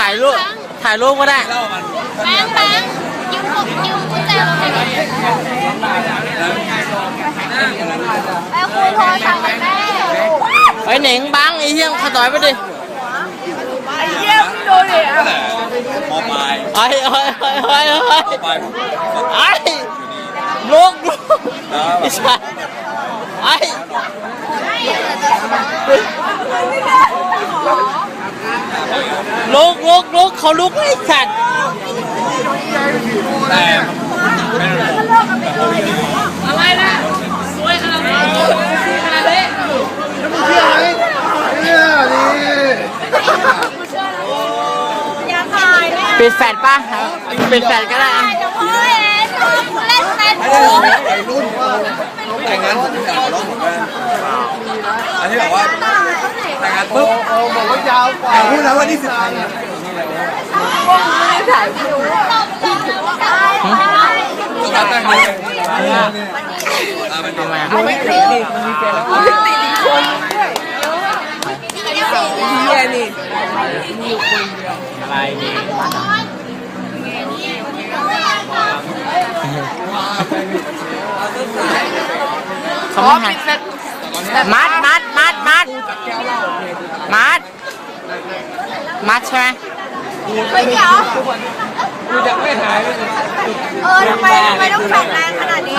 ถ่ายรูป ถ่ายรูปก็ได้แบงค์แบงค์ยืมกุญยืมกุญแจรถหน่อยไอ้ครูโทรสั่งกับแม่ไอ้เหน่งบังไอ้เหี้ยขอต่อยไปดิ ไอ้เยี่ยมดูดิมอปลายไอ้ไอ้ไอ้ไอ้ไอ้ยไอ้ลูกลูกไอ้สัสไอ้ ลูกลูกลูกเขาลุกไอ้สัตว์แต่ไม่รู้อะไรนะสวยขนาดนี้ขนาดนี้อย่าถ่ายแม่ปิดแฟลชป่ะปิดแฟลชก็ได้อะเดี๋ยวพ่อเห็นเล่นเล่นไม่ได้เลยวัยรุ่นแต่งงานผมอยากร้องผมกันอันนี้แบบว่า แต่งงานปุ๊บบอกว่ายาวกว่าพูดแล้วว่านี่สิบพันสุดท้ายแต่งเลยอ่ามันทำไมอะไม่คือติดอีกคนเฮียนี่อะไรนี่เขาไม่หัน มัดมัดมัดมัดมัดมัดใช่ไหมเฮ้ยเดี๋ยวกูจะไม่หายเลยเออทำไมทำไมต้องแข็งแรงขนาดนี้